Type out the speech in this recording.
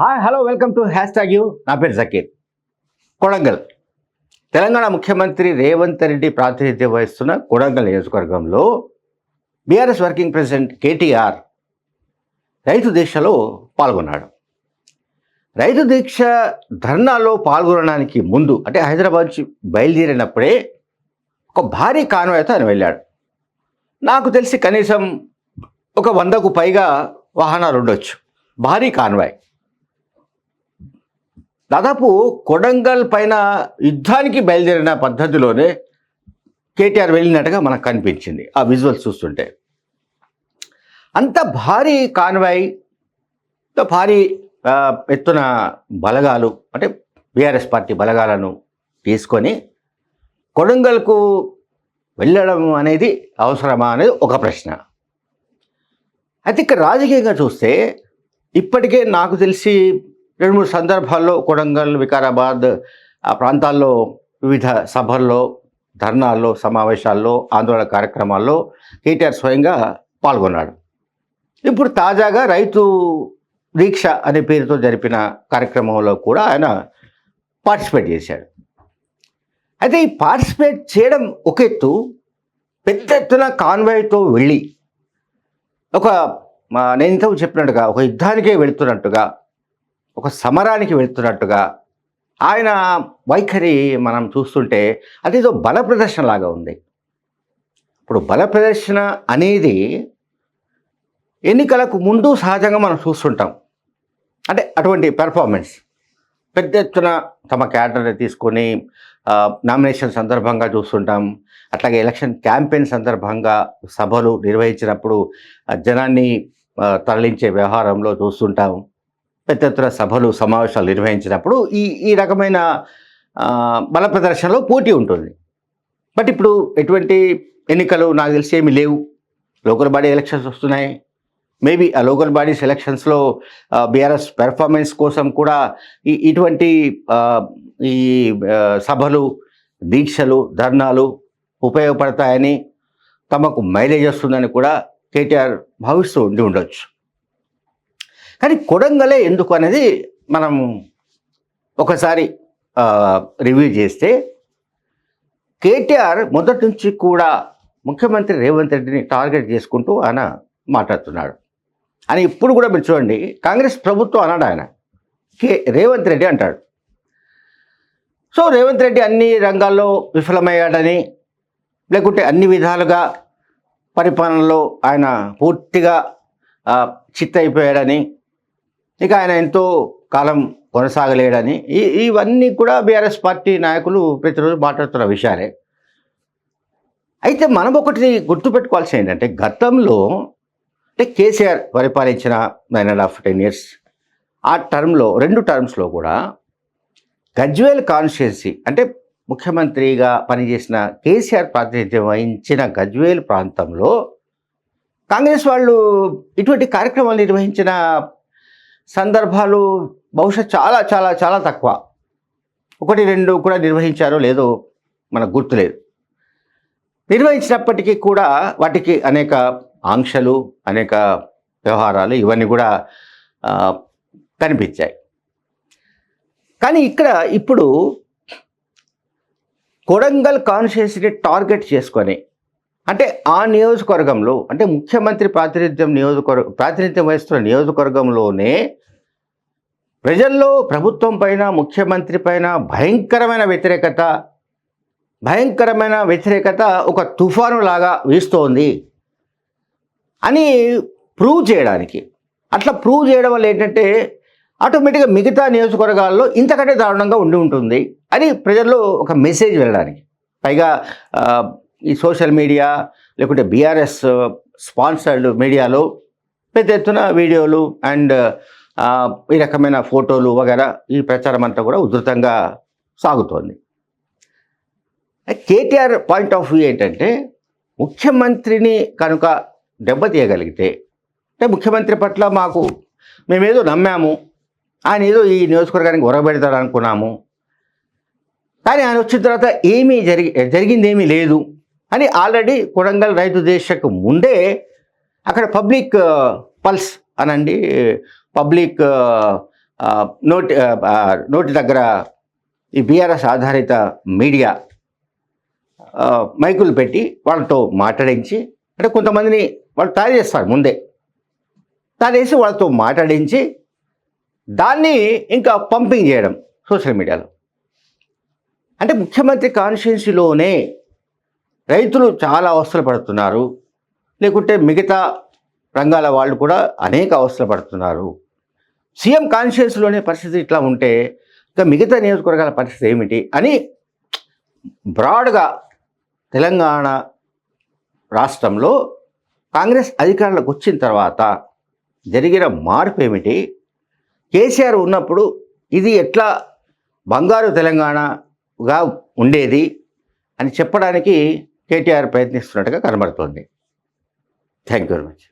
Hi hello welcome to hashtag you నా పేరు జకీర్. కొడంగల్. తెలంగాణ ముఖ్యమంత్రి రేవంత్ రెడ్డి ప్రాతినిధ్యం వహిస్తున్న కొడంగల్ నియోజకవర్గంలో బీఆర్ఎస్ వర్కింగ్ ప్రెసిడెంట్ కేటీఆర్ రైతు దీక్షలో పాల్గొన్నాడు. రైతు దీక్ష ధర్నాలో పాల్గొనడానికి ముందు అంటే హైదరాబాద్ నుంచి బయలుదేరినప్పుడే ఒక భారీ కాన్వాయ్తో ఆయన వెళ్ళాడు. నాకు తెలిసి కనీసం ఒక వందకు పైగా వాహనాలు ఉండొచ్చు. భారీ కాన్వాయ్. దాదాపు కొడంగల్ పైన యుద్ధానికి బయలుదేరిన పద్ధతిలోనే కేటీఆర్ వెళ్ళినట్టుగా మనకు కనిపించింది ఆ విజువల్స్ చూస్తుంటే. అంత భారీ కాన్వాయ్ అంత భారీ ఎత్తున బలగాలు అంటే బీఆర్ఎస్ పార్టీ బలగాలను తీసుకొని కొడంగల్కు వెళ్ళడం అనేది అవసరమా అనేది ఒక ప్రశ్న. అయితే ఇక్కడ రాజకీయంగా చూస్తే ఇప్పటికే నాకు తెలిసి రెండు మూడు సందర్భాల్లో కొడంగల్ వికారాబాద్ ఆ ప్రాంతాల్లో వివిధ సభల్లో ధర్నాల్లో సమావేశాల్లో ఆందోళన కార్యక్రమాల్లో కేటీఆర్ స్వయంగా పాల్గొన్నాడు. ఇప్పుడు తాజాగా రైతు దీక్ష అనే పేరుతో జరిపిన కార్యక్రమంలో కూడా ఆయన పార్టిసిపేట్ చేశాడు. అయితే ఈ పార్టిసిపేట్ చేయడం ఒక ఎత్తు పెద్ద ఎత్తున కాన్వాయ్తో వెళ్ళి ఒక మా నేను ఇంతకు చెప్పినట్టుగా ఒక యుద్ధానికే వెళుతున్నట్టుగా ఒక సమరానికి వెళుతున్నట్టుగా ఆయన వైఖరి మనం చూస్తుంటే అదేదో బల ప్రదర్శన లాగా ఉంది. ఇప్పుడు బల ప్రదర్శన అనేది ఎన్నికలకు ముందు సహజంగా మనం చూస్తుంటాం. అంటే అటువంటి పెర్ఫార్మెన్స్ పెద్ద ఎత్తున తమ క్యాడర్ని తీసుకొని నామినేషన్ సందర్భంగా చూస్తుంటాం. అట్లాగే ఎలక్షన్ క్యాంపెయిన్ సందర్భంగా సభలు నిర్వహించినప్పుడు జనాన్ని తరలించే వ్యవహారంలో చూస్తుంటాం. పెద్ద ఎత్తున సభలు సమావేశాలు నిర్వహించినప్పుడు ఈ ఈ రకమైన బల ప్రదర్శనలో పోటీ ఉంటుంది. బట్ ఇప్పుడు ఎటువంటి ఎన్నికలు నాకు తెలిసి ఏమి లేవు. లోకల్ బాడీ ఎలక్షన్స్ వస్తున్నాయి. మేబీ ఆ లోకల్ బాడీస్ ఎలక్షన్స్లో బీఆర్ఎస్ పెర్ఫార్మెన్స్ కోసం కూడా ఈ ఇటువంటి ఈ సభలు దీక్షలు ధర్నాలు ఉపయోగపడతాయని తమకు మైలేజ్ వస్తుందని కూడా కేటీఆర్ భావిస్తూ ఉండి ఉండొచ్చు. కానీ కొడంగలే ఎందుకు అనేది మనం ఒకసారి రివ్యూ చేస్తే కేటీఆర్ మొదటి నుంచి కూడా ముఖ్యమంత్రి రేవంత్ రెడ్డిని టార్గెట్ చేసుకుంటూ ఆయన మాట్లాడుతున్నాడు. అని ఇప్పుడు కూడా మీరు చూడండి కాంగ్రెస్ ప్రభుత్వం అన్నాడు ఆయన. కే రేవంత్ రెడ్డి అంటాడు. సో రేవంత్ రెడ్డి అన్ని రంగాల్లో విఫలమయ్యాడని లేకుంటే అన్ని విధాలుగా పరిపాలనలో ఆయన పూర్తిగా చిత్తయిపోయాడని ఇక ఆయన ఎంతో కాలం కొనసాగలేడని ఈ ఇవన్నీ కూడా బీఆర్ఎస్ పార్టీ నాయకులు ప్రతిరోజు మాట్లాడుతున్న విషయాలే. అయితే మనం ఒకటి గుర్తుపెట్టుకోవాల్సి ఏంటంటే గతంలో అంటే కేసీఆర్ పరిపాలించిన nine and half ten years ఆ టర్మ్లో రెండు టర్మ్స్లో కూడా గజ్వేల్ కాన్స్టిట్యున్సీ అంటే ముఖ్యమంత్రిగా పనిచేసిన కేసీఆర్ ప్రాతినిధ్యం వహించిన గజ్వేల్ ప్రాంతంలో కాంగ్రెస్ వాళ్ళు ఇటువంటి కార్యక్రమాలు నిర్వహించిన సందర్భాలు బహుశా చాలా చాలా చాలా తక్కువ. ఒకటి రెండు కూడా నిర్వహించారో లేదో మనకు గుర్తులేదు. నిర్వహించినప్పటికీ కూడా వాటికి అనేక ఆంక్షలు అనేక వ్యవహారాలు ఇవన్నీ కూడా కనిపించాయి. కానీ ఇక్కడ ఇప్పుడు కొడంగల్ కాన్స్టిట్యున్సీని టార్గెట్ చేసుకొని అంటే ఆ నియోజకవర్గంలో అంటే ముఖ్యమంత్రి ప్రాతినిధ్యం నియోజకవర్గ ప్రాతినిధ్యం వహిస్తున్న నియోజకవర్గంలోనే ప్రజల్లో ప్రభుత్వం పైన ముఖ్యమంత్రి పైన భయంకరమైన వ్యతిరేకత భయంకరమైన వ్యతిరేకత ఒక తుఫాను లాగా వీస్తోంది అని ప్రూవ్ చేయడానికి. అట్లా ప్రూవ్ చేయడం వల్ల ఏంటంటే ఆటోమేటిక్గా మిగతా నియోజకవర్గాల్లో ఇంతకంటే దారుణంగా ఉండి ఉంటుంది అని ప్రజల్లో ఒక మెసేజ్ వెళ్ళడానికి. పైగా ఈ సోషల్ మీడియా లేకుంటే బీఆర్ఎస్ స్పాన్సర్డ్ మీడియాలో పెద్ద ఎత్తున వీడియోలు అండ్ ఈ రకమైన ఫోటోలు వగేరా ఈ ప్రచారం అంతా కూడా ఉధృతంగా సాగుతోంది. కేటీఆర్ పాయింట్ ఆఫ్ వ్యూ ఏంటంటే ముఖ్యమంత్రిని కనుక దెబ్బతీయగలిగితే అంటే ముఖ్యమంత్రి పట్ల మాకు మేమేదో నమ్మాము ఆయన ఏదో ఈ నియోజకవర్గానికి ఒరబెడతాడు అనుకున్నాము కానీ ఆయన వచ్చిన తర్వాత ఏమీ జరిగి జరిగింది ఏమీ లేదు. అని ఆల్రెడీ కొడంగల్ రైతు దేశకు ముందే అక్కడ పబ్లిక్ పల్స్ అనండి పబ్లిక్ నోటి నోటి దగ్గర ఈ బీఆర్ఎస్ ఆధారిత మీడియా మైకులు పెట్టి వాళ్ళతో మాట్లాడించి అంటే కొంతమందిని వాళ్ళు తయారు చేస్తారు ముందే. తయారు చేసి వాళ్ళతో మాట్లాడించి దాన్ని ఇంకా పంపింగ్ చేయడం సోషల్ మీడియాలో. అంటే ముఖ్యమంత్రి కాన్స్టిట్యున్సీలోనే రైతులు చాలా అవస్థలు పడుతున్నారు. లేకుంటే మిగతా రంగాల వాళ్ళు కూడా అనేక అవస్థలు పడుతున్నారు. సీఎం కాన్షియస్లోనే పరిస్థితి ఇట్లా ఉంటే ఇంకా మిగతా నియోజకవర్గాల పరిస్థితి ఏమిటి అని బ్రాడ్గా తెలంగాణ రాష్ట్రంలో కాంగ్రెస్ అధికారంలోకి వచ్చిన తర్వాత జరిగిన మార్పు ఏమిటి? కేసీఆర్ ఉన్నప్పుడు ఇది ఎట్లా బంగారు తెలంగాణగా ఉండేది అని చెప్పడానికి కేటీఆర్ ప్రయత్నిస్తున్నట్టుగా కనబడుతోంది. Thank you very much